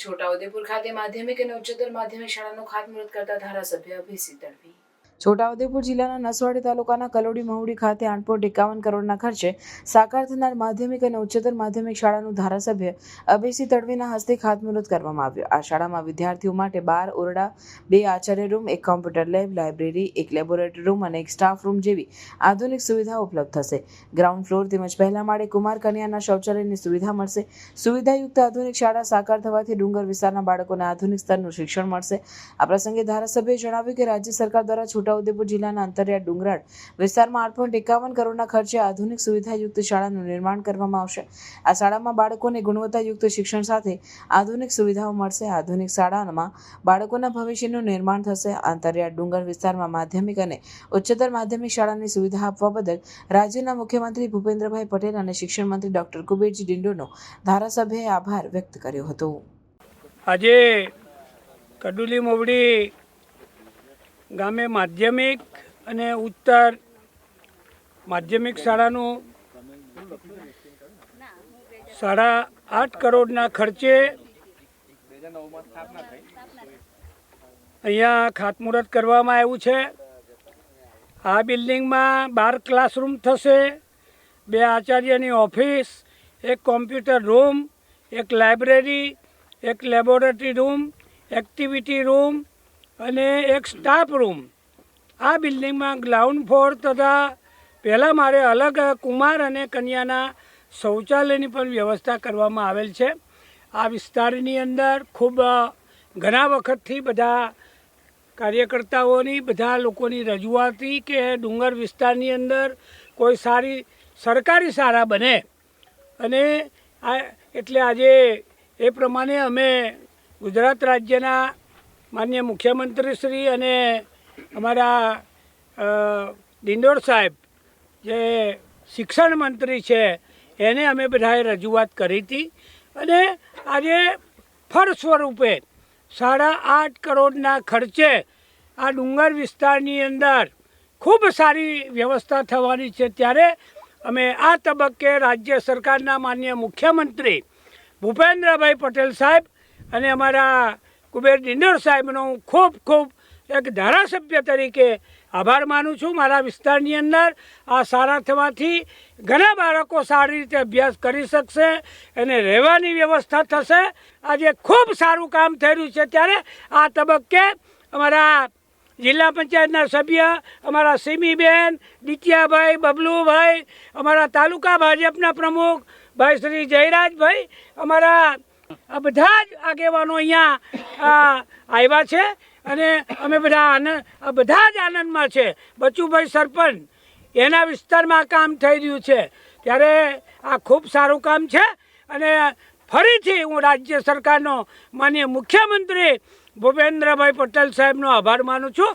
છોટાઉદેપુર ખાતે માધ્યમિક અને ઉચ્ચતર માધ્યમિક શાળાનું ખાતમુહૂર્ત કરતા ધારાસભ્ય અભિસિંહ તડવી છોટાઉદેપુર જિલ્લાના નસવાડી તાલુકાના કલોડી મહુડી ખાતે આઠ પોઈન્ટ એકાવન કરોડના ખર્ચે સાકાર થનાર માધ્યમિક અને ઉચ્ચતર માધ્યમિક શાળાનું ધારાસભ્ય અભયસિંહ તડવીના હસ્તે ખાતમુહૂર્ત કરવામાં આવ્યું. આ શાળામાં વિદ્યાર્થીઓ માટે બાર ઓરડા, બે આચાર્ય રૂમ, એક કોમ્પ્યુટર લેબ, લાઇબ્રેરી, એક લેબોરેટરી રૂમ અને એક સ્ટાફ રૂમ જેવી આધુનિક સુવિધાઓ ઉપલબ્ધ થશે. ગ્રાઉન્ડ ફ્લોર તેમજ પહેલા માળે કુમાર કન્યાના શૌચાલયની સુવિધા મળશે. સુવિધાયુક્ત આધુનિક શાળા સાકાર થવાથી ડુંગર વિસ્તારના બાળકોને આધુનિક સ્તરનું શિક્ષણ મળશે. આ પ્રસંગે ધારાસભ્યએ જણાવ્યું કે રાજ્ય સરકાર દ્વારા છોટાઉદેપુર જિલ્લાના અંતરિયાળ ડુંગરાળ વિસ્તારમાં આઠ પોઈન્ટ એકાવન કરોડના ખર્ચે આધુનિક સુવિધાયુક્ત શાળાનું નિર્માણ કરવામાં આવશે. આ શાળામાં બાળકોને ગુણવત્તાયુક્ત શિક્ષણ સાથે આધુનિક સુવિધાઓ મળશે. આધુનિક શાળામાં બાળકોના ભવિષ્યનું નિર્માણ થશે. અંતરિયાળ ડુંગર વિસ્તારમાં માધ્યમિક અને ઉચ્ચતર માધ્યમિક શાળાની સુવિધા આપવા બદલ રાજ્યના મુખ્યમંત્રી ભૂપેન્દ્રભાઈ પટેલ અને શિક્ષણ મંત્રી ડોક્ટર કુબેરજી ડિંડોનો ધારાસભ્યએ આભાર વ્યક્ત કર્યો હતો. આજે કડુલી મોવડી ગામે માધ્યમિક અને ઉત્તર માધ્યમિક શાળાનું સાડા આઠ કરોડના ખર્ચે અહીંયા ખાતમુહૂર્ત કરવામાં આવ્યું છે. આ બિલ્ડિંગમાં બાર ક્લાસરૂમ થશે, બે આચાર્યની ઓફિસ, એક કોમ્પ્યુટર રૂમ, એક લાઇબ્રેરી, એક લેબોરેટરી રૂમ, એક્ટિવિટી રૂમ અને એક સ્ટાફ રૂમ આ બિલ્ડિંગમાં ગ્રાઉન્ડ ફ્લોર તથા પહેલાં મારે અલગ કુમાર અને કન્યાના શૌચાલયની પણ વ્યવસ્થા કરવામાં આવેલ છે. આ વિસ્તારની અંદર ખૂબ ઘણા વખતથી બધા કાર્યકર્તાઓની, બધા લોકોની રજૂઆત કે ડુંગર વિસ્તારની અંદર કોઈ સારી, સરકારી શાળા બને. અને આ, એટલે આજે એ પ્રમાણે અમે ગુજરાત રાજ્યના માન્ય મુખ્યમંત્રી શ્રી અને અમારા દિંડોર સાહેબ, જે શિક્ષણ મંત્રી છે, એને અમે બધાએ રજૂઆત કરી હતી. અને આજે ફળ સ્વરૂપે સાડા આઠ કરોડના ખર્ચે આ ડુંગર વિસ્તારની અંદર ખૂબ સારી વ્યવસ્થા થવાની છે. ત્યારે અમે આ તબક્કે રાજ્ય સરકારના માન્ય મુખ્યમંત્રી ભૂપેન્દ્રભાઈ પટેલ સાહેબ અને અમારા કુબેર ડિંડોર સાહેબનો હું ખૂબ ખૂબ એક ધારાસભ્ય તરીકે આભાર માનું છું. મારા વિસ્તારની અંદર આ સારા થવાથી ઘણા બાળકો સારી રીતે અભ્યાસ કરી શકશે અને રહેવાની વ્યવસ્થા થશે. આજે ખૂબ સારું કામ થઈ છે. ત્યારે આ તબક્કે અમારા જિલ્લા પંચાયતના સભ્ય, અમારા સિમીબેન, દિત્યાભાઈ, બબલુભાઈ, અમારા તાલુકા ભાજપના પ્રમુખ ભાઈ શ્રી જયરાજભાઈ, અમારા આ બધા જ આગેવાનો અહીંયા આવ્યા છે અને અમે બધા આનંદ બધા જ આનંદમાં છે. બચુભાઈ સરપંચ, એના વિસ્તારમાં કામ થઈ રહ્યું છે. ત્યારે આ ખૂબ સારું કામ છે અને ફરીથી હું રાજ્ય સરકારનો માન્ય મુખ્યમંત્રી ભૂપેન્દ્રભાઈ પટેલ સાહેબનો આભાર માનું છું.